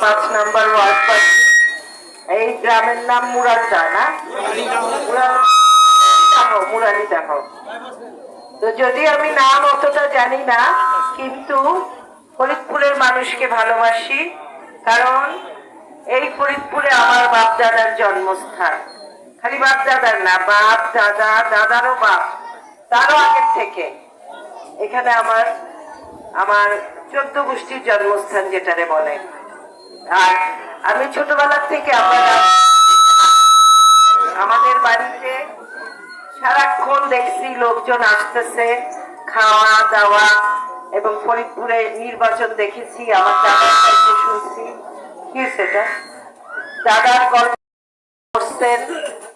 পাঁচ number ward পাচ্ছি। এই গ্রামের নাম মুরাদা না? মুরাদ- দেখো মুরালি দেখো। তো যদি আমি নাম অতটা জানি না, কিন্তু ফরিদপুরের মানুষকে ভালোবাসি, কারণ এই ফরিদপুরে আমার বাপ দাদার জন্মস্থান। খালি বাপ দাদার না বাপ দাদা দাদারও বাপ, তারও আগের থেকে। এখানে আমার আমার চোদ্দ গোষ্ঠীর জন্মস্থান যেটারে বলে। আর আমি থেকে আমরা আমাদের বাড়িতে সারাক্ষণ দেখছি লোকজন আসতেছে, খাওয়া দাওয়া এবং ফরিদপুরে নির্বাচন দেখেছি, আমার দাদার শুনছি। কি সেটা? দাদার গল্প করছেন,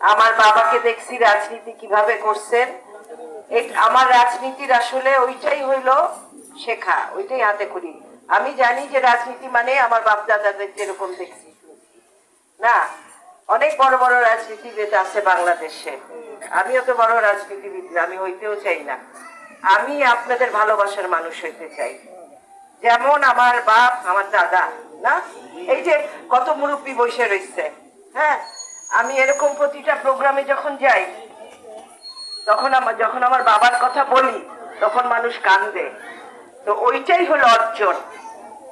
আমার বাবাকে দেখছি রাজনীতি কীভাবে করছেন। আমার রাজনীতির আসলে ওইটাই হইল শেখা, ওইটাই হাতে করি। আমি জানি যে রাজনীতি মানে আমার বাপ দাদাদের যেরকম দেখছি। না, অনেক বড় বড় রাজনীতিবিদ আছে বাংলাদেশে। আমিও তো বড় রাজনীতিবিদ আমি হইতেও চাই না। আমি আপনাদের ভালোবাসার মানুষ হইতে চাই। যেমন আমার বাপ, আমার দাদা, না? এই যে কত মুরব্বী বসে রয়েছে হ্যাঁ? আমি এরকম প্রতিটা প্রোগ্রামে যখন যাই, তখন আমার যখন আমার বাবার কথা বলি, তখন মানুষ কান্দে। তো ওইটাই হলো অর্জন।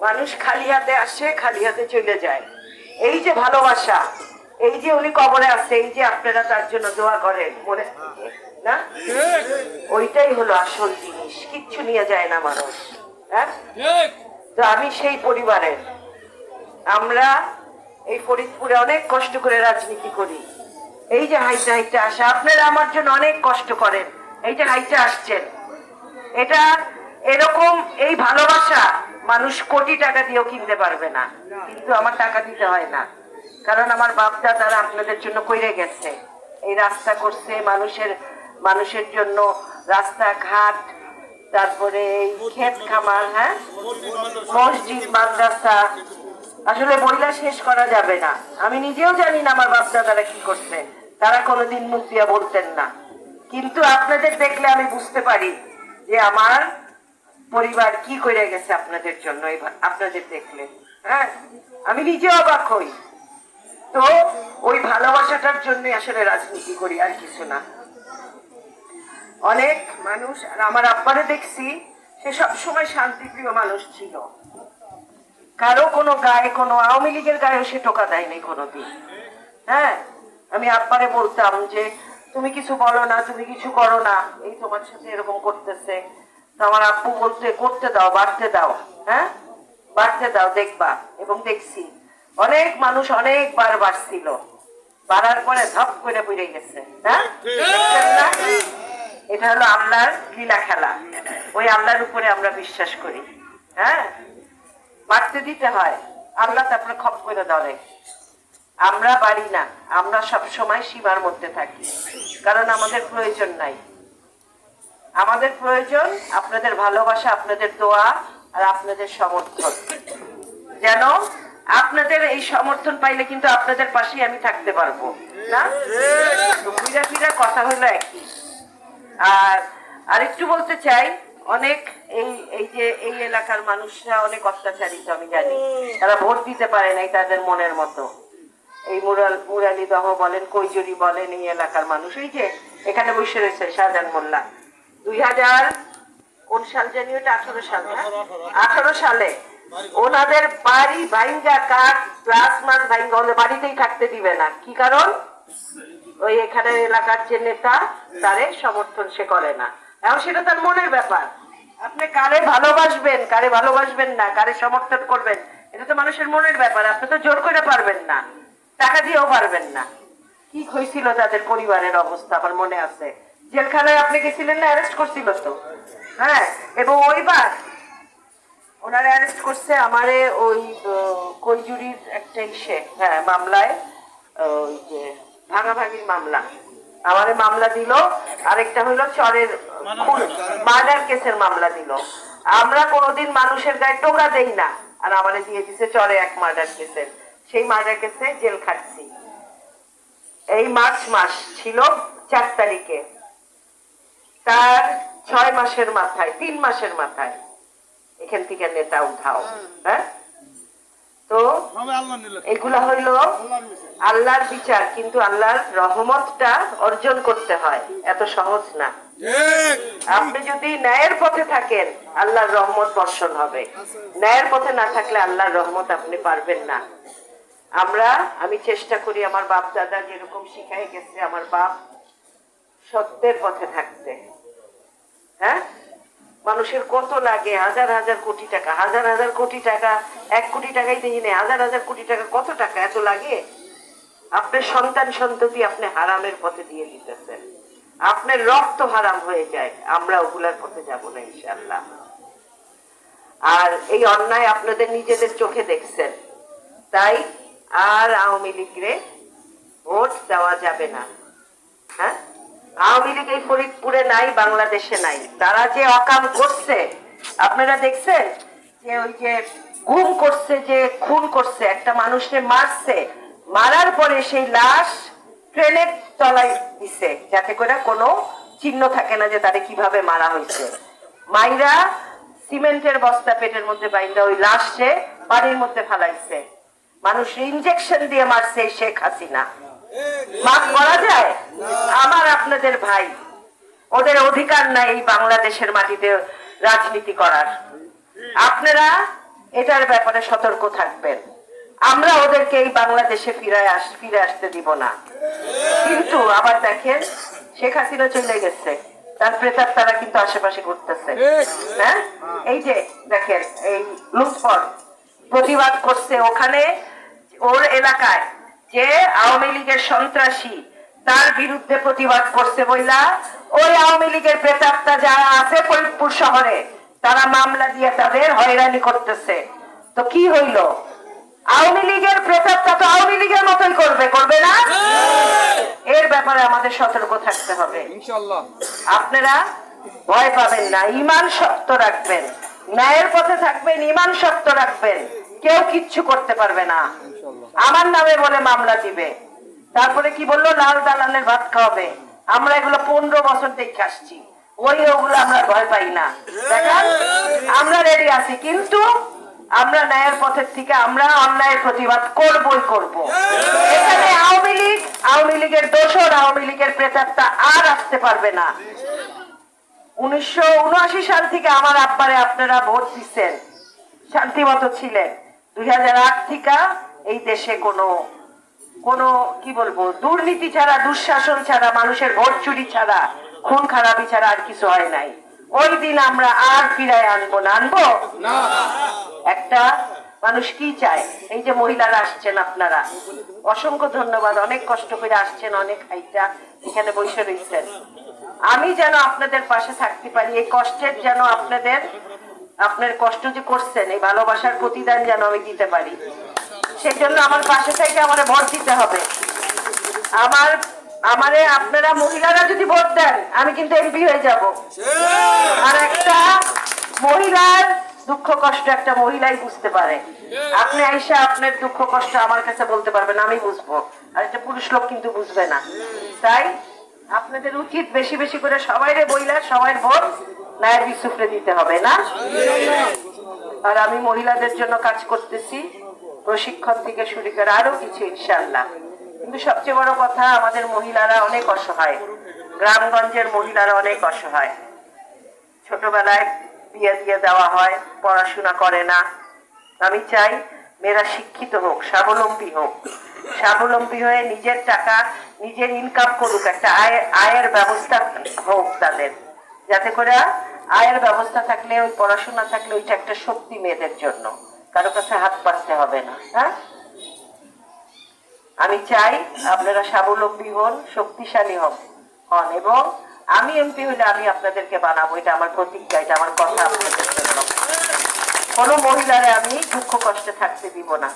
মানুষ খালি হাতে আসে, খালি হাতে চলে যায়। এই যে ভালোবাসা, এই যে উনি কবরে আছে, এই যে আপনারা তার জন্য দোয়া করেন, মনে না? ওইটাই হলো আসল জিনিস, কিচ্ছু নিয়ে যায় না মানুষ হ্যাঁ? তো আমি সেই পরিবারের। আমরা এই ফরিদপুরে অনেক কষ্ট করে রাজনীতি করি। এই যে হাইটা হাইটা আসা, আপনারা আমার জন্য অনেক কষ্ট করেন। এই যে হাইটা আসছেন। এটা এরকম এই ভালোবাসা মানুষ কোটি টাকা দিয়েও কিনতে পারবে না। কিন্তু আমার টাকা দিতে হয় না। কারণ আমার বাপ দাদারা আপনাদের জন্য কইরে গেছে। এই রাস্তা করছে মানুষের মানুষের জন্য রাস্তাঘাট, তারপরে এই ক্ষেত খামার হ্যাঁ? মসজিদ, মাদ্রাসা। আসলে বইলা শেষ করা যাবে না। আমি নিজেও জানি না আমার বাপ দাদারা কি করছে। তারা কোনোদিন মুখ দিয়া বলতেন না। কিন্তু আপনাদের দেখলে আমি বুঝতে পারি যে আমার পরিবার কি করে গেছে আপনাদের জন্য আপনাদের দেখলে। হ্যাঁ আমি নিজে অবাক হই। তো ওই ভালোবাসাটার জন্য আসলে রাজনীতি করি আর কিছু না। অনেক মানুষ, আর আমার আব্বারে দেখছি, সে সব সময় শান্তিপ্রিয় মানুষ ছিল। কারও কোনো গায়ে, কোনো আওয়ামী লীগের গায়েও সে টোকা দেয়নি কোনোদিন। হ্যাঁ আমি আব্বারে বলতাম যে, তুমি কিছু বলো না, তুমি কিছু করো না, এই তোমার সাথে এরকম করতেছে। আমার আব্বু বলতে করতে দাও, বাড়তে দাও। হ্যাঁ? বাড়তে দাও, দেখবা এবং দেখছি। অনেক মানুষ অনেকবার বাড়ছিল। বাড়ার পরে ধপ করে পড়ে গেছে। হ্যাঁ? এটা হলো আল্লাহর লীলা খেলা। ওই আল্লাহর উপরে আমরা বিশ্বাস করি। হ্যাঁ? বাড়তে দিতে হয়। আল্লাহ তারপরে খপ করে ধরে। আমরা বাড়ি না। আমরা সব সময় সীমার মধ্যে থাকি। কারণ আমাদের প্রয়োজন নাই। আমাদের প্রয়োজন আপনাদের ভালোবাসা, আপনাদের দোয়া আর আপনাদের সমর্থন। যেন আপনাদের এই সমর্থন পাইলে কিন্তু আপনাদের পাশেই আমি থাকতে পারব, না? কথা হলো একই। আর আরেকটু বলতে চাই, অনেক এই এই যে এই এলাকার মানুষরা অনেক অত্যাচারিত, আমি জানি। তারা ভোট দিতে পারে নাই তাদের মনের মতো। এই মুরাল, মুরালি দহ বলেন, কৈজুরি বলেন, এই এলাকার মানুষ। এই যে এখানে বসে রয়েছে শাহজাহান মোল্লা। কোন সাল জানি ওটা আঠারো সাল আঠারো সালে। ওনাদের বাড়ি ভাইঙ্গা কাঠ প্লাস মাছ ভাইঙ্গা, ওদের বাড়িতেই থাকতে দিবে না। কি কারণ? ওই এলাকার যে নেতা, তারে সমর্থন সে করে না। এখন সেটা তার মনের ব্যাপার। আপনি কারে ভালোবাসবেন কারে ভালোবাসবেন না, কারে সমর্থন করবেন, এটা তো মানুষের মনের ব্যাপার। আপনি তো জোর করে পারবেন না। টাকা দিয়েও পারবেন না। কি হয়েছিল তাদের পরিবারের অবস্থা, আমার মনে আছে। জেলখানায় আপনি গেছিলেন না অ্যারেস্ট করছিল তো? হ্যাঁ এবং ওইবার ওনারা অ্যারেস্ট করছে আমারে ওই কৈজুরির একটা ইসে হ্যাঁ মামলায় ওই যে ভাগাভাগির মামলা। আমারে মামলা দিল, আরেকটা হলো চরের মার্ডার কেসের মামলা দিল। আমরা কোনোদিন মানুষের গায়ে টোকা দেই না, আর আমারে দিয়ে দিছে চরে এক মার্ডার কেসের সেই মার্ডার কেসে জেল খাটছি। এই মার্চ মাস ছিল, চার তারিখে। তার ছয় মাসের মাথায় তিন মাসের মাথায়। এখান থেকে নেতা উঠাও হ্যাঁ? তো এগুলো হইল আল্লাহর বিচার। কিন্তু আল্লাহর রহমতটা অর্জন করতে হয়। এত সহজ না। আপনি যদি ন্যায়ের পথে থাকেন আল্লাহর রহমত বর্ষণ হবে। ন্যায়ের পথে না থাকলে আল্লাহর রহমত আপনি পারবেন না। আমরা আমি চেষ্টা করি আমার বাপ দাদা যেরকম শিখাই গেছে আমার বাপ সত্যের পথে থাকতে। হ্যাঁ? মানুষের কত লাগে? হাজার হাজার কোটি টাকা। হাজার হাজার কোটি টাকা, এক কোটি টাকাই দেখি নেই হাজার হাজার কোটি টাকা কত টাকা? এত লাগে? আপনার সন্তান সন্ততি আপনি হারামের পথে দিয়ে দিতেছেন। আপনার রক্ত হারাম হয়ে যায়। আমরা ওগুলার পথে যাব না ইনশাল্লাহ আর এই অন্যায় আপনাদের নিজেদের চোখে দেখছেন। তাই আর আওয়ামী লীগরে ভোট দেওয়া যাবে না। হ্যাঁ? আওয়ামী লীগ এই ফরিদপুরে নাই, বাংলাদেশে নাই। তারা যে অকাম করছে, আপনারা দেখছেন? যে ওই যে গুম করছে, যে খুন করছে, একটা মানুষকে মারছে, মারার পরে সেই লাশ ট্রেনের তলায় দিছে, যাতে করে কোনো চিহ্ন থাকে না যে তারে কীভাবে মারা হয়েছে। মাইরা সিমেন্টের বস্তা পেটের মধ্যে বাইন্দা ওই লাশে পানির মধ্যে ফালাইছে। মানুষ ইনজেকশন দিয়ে মারছে শেখ হাসিনা। মাফ করা যায়? আমার আপনাদের ভাই, ওদের অধিকার নাই এই বাংলাদেশের মাটিতে রাজনীতি করার। আপনারা এটার ব্যাপারে সতর্ক থাকবেন। আমরা ওদেরকে এই বাংলাদেশে ফিরে আস, ফিরে আসতে দিব না। কিন্তু আবার দেখেন, শেখ হাসিনা চলে গেছে। তার প্রেতার তারা কিন্তু আশেপাশে ঘুরতেছে। হ্যাঁ? এই যে দেখেন, এই লুৎফর প্রতিবাদ করছে ওখানে, ওর এলাকায়। যে আওয়ামী লীগের সন্ত্রাসী তার বিরুদ্ধে প্রতিবাদ করছে বইলা ওই আওয়ামী লীগের প্রেতাত্মা যারা আছে ফরিদপুর শহরে তারা মামলা দিয়ে তাদের হয়রানি করতেছে। তো কি হইল? আওয়ামী লীগের প্রেতাত্মা তো আওয়ামী লীগের মতোই করবে করবে না? এর ব্যাপারে আমাদের সতর্ক থাকতে হবে। আপনারা ভয় পাবেন না ইমান শক্ত রাখবেন। ন্যায়ের পথে থাকবেন ইমান শক্ত রাখবেন। কেউ কিচ্ছু করতে পারবে না। আমার নামে বলে মামলা দিবে। তারপরে কি বলল? লাল দালানের ভাত খাওয়াবে। আমরা এগুলো পনেরো বছর দেখে আসছি। ওই ওগুলো আমরা ভয় পাই না। দেখান, আমরা রেডি আছি, কিন্তু আমরা ন্যায়ের পথের থেকে আমরা অন্যায়ের প্রতিবাদ করবই করব। এখানে আওয়ামী লীগ, আওয়ামী লীগের দোষর আওয়ামী লীগের প্রেতাত্মা আর আসতে পারবে না। উনিশশো উনআশি সাল থেকে আমার আব্বারে আপনারা ভোট দিচ্ছেন। শান্তিমতো ছিলেন। দুই হাজার আট থেকে এই দেশে কোনো কোনো কি বলব দুর্নীতি ছাড়া দুঃশাসন ছাড়া মানুষের ভোট চুরি ছাড়া খুন খারাপি ছাড়া আর কিছু হয় নাই। ওই দিন আমরা আর ফিরায় আনব না আনব? একটা মানুষ কি চায়? এই যে মহিলারা আসছেন আপনারা অসংখ্য ধন্যবাদ অনেক কষ্ট করে আসছেন অনেক হাইটা এখানে বসে রয়েছেন। আমি যেন আপনাদের পাশে থাকতে পারি এই কষ্টের যেন আপনাদের আপনার কষ্ট যে করছেন এই ভালোবাসার প্রতিদান যেন আমি দিতে পারি। সেই জন্য আমার পাশে থেকে আমার ভোট দিতে হবে। আমার আমারে আপনারা মহিলারা যদি ভোট দেন আমি কিন্তু এমপি হয়ে যাব। আর একটা মহিলার দুঃখ কষ্ট একটা মহিলাই বুঝতে পারে। আপনি আইসা আপনার দুঃখ কষ্ট আমার কাছে বলতে পারবেন আমি বুঝব। আর একটা পুরুষ লোক কিন্তু বুঝবে না। তাই আপনাদের উচিত বেশি বেশি করে সবাইরে বইলা সবাই ভোট ন্যায় বিসুফরে দিতে হবে না? আর আমি মহিলাদের জন্য কাজ করতেছি। প্রশিক্ষণ থেকে শুরু করে আরও কিছু ইনশাল্লাহ কিন্তু সবচেয়ে বড় কথা, আমাদের মহিলারা অনেক অসহায়। গ্রামগঞ্জের মহিলারা অনেক অসহায়। ছোটবেলায় বিয়ে দিয়ে দেওয়া হয়, পড়াশোনা করে না। আমি চাই মেয়েরা শিক্ষিত হোক, স্বাবলম্বী হোক। স্বাবলম্বী হয়ে নিজের টাকা, নিজের ইনকাম করুক, একটা আয়ের আয়ের ব্যবস্থা হোক তাদের। যাতে করে আয়ের ব্যবস্থা থাকলে ওই পড়াশোনা থাকলে, ওইটা একটা শক্তি মেয়েদের জন্য। কারও কাছে হাত পাততে হবে না হ্যাঁ? আমি চাই আপনারা স্বাবলম্বী হন, শক্তিশালী হন হন, এবং আমি এমপি হলে আমি আপনাদেরকে বানাবো। এটা আমার প্রতিজ্ঞা, এটা আমার কথা আপনাদের জন্য। কোনো মহিলারে আমি দুঃখ কষ্টে থাকতে দিব না।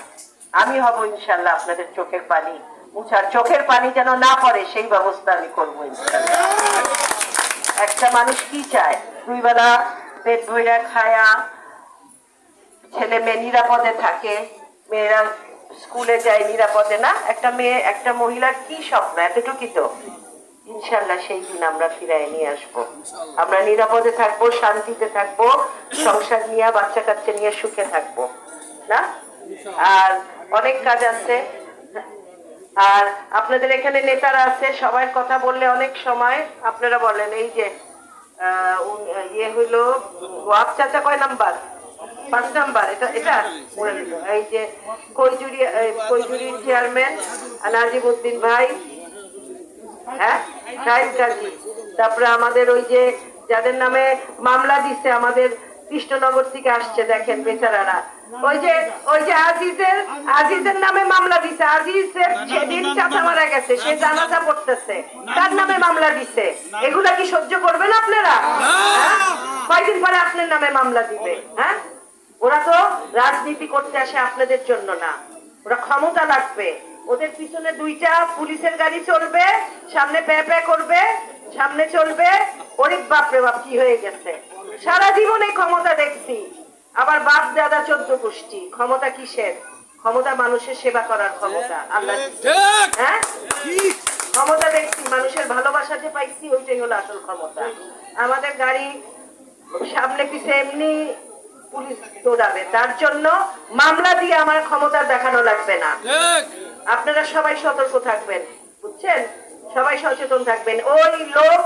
আমি হব ইনশাল্লাহ আপনাদের চোখের পানি মুছার। চোখের পানি যেন না পড়ে, সেই ব্যবস্থা আমি করব একটা মানুষ কি চায়? দুই বেলা পেট ভইরা খায়া ছেলে মেয়ে নিরাপদে থাকে, মেয়েরা স্কুলে যায় নিরাপদে না, একটা মেয়ে, একটা মহিলার কি স্বপ্ন? এতটুকুই তো। ইনশাল্লাহ সেই দিন আমরা ফিরাই নিয়ে আসব। আমরা নিরাপদে থাকব, শান্তিতে থাকব, সংসার নিয়ে বাচ্চা কাচ্চা নিয়ে সুখে থাকব, না? আর অনেক কাজ আছে। আর আপনাদের এখানে নেতারা আছে সবার কথা বললে অনেক সময়। আপনারা বলেন, এই যে ইয়ে হইল ওয়াপ চাচা কয় নাম্বার? পাঁচ নাম্বার এটা এটা বলে দিল। এই যে কৈজুরি এই কৈজুরির চেয়ারম্যান নাজিমুদ্দিন ভাই হ্যাঁ? সাহেব গাজী তারপরে আমাদের ওই যে যাদের নামে মামলা দিচ্ছে আমাদের কৃষ্ণনগর থেকে আসছে দেখেন বেচারারা। ওই যে ওই যে আজিজের আজিজের নামে মামলা দিছে। আজিজের সেদিন চাচা মারা গেছে সে জানাজা পড়তেছে। তার নামে মামলা দিছে? এগুলা কি সহ্য করবেন আপনারা? হ্যাঁ? কয়দিন পরে আপনার নামে মামলা দিবে? হ্যাঁ? ওরা তো রাজনীতি করতে আসে আপনাদের জন্য না। ওরা ক্ষমতা লাগবে। ওদের পিছনে দুইটা পুলিশের গাড়ি চলবে সামনে প্যা প্যা করবে সামনে চলবে। ওরে বাপরে বাপ কি হয়ে গেছে? সারা জীবন এই ক্ষমতা দেখছি। আবার বাপ দাদা চোদ্দ গোষ্ঠী ক্ষমতা কিসের? ক্ষমতা মানুষের সেবা করার ক্ষমতা আল্লাহ। হ্যাঁ? ক্ষমতা দেখছি মানুষের ভালোবাসা যে পাইছি ওইটাই হলো আসল ক্ষমতা। আমাদের গাড়ি সামনে পিছে এমনি পুলিশ দৌড়াবে। তার জন্য মামলা দিয়ে আমার ক্ষমতা দেখানো লাগবে না। আপনারা সবাই সতর্ক থাকবেন বুঝছেন? সবাই সচেতন থাকবেন। ওই লোক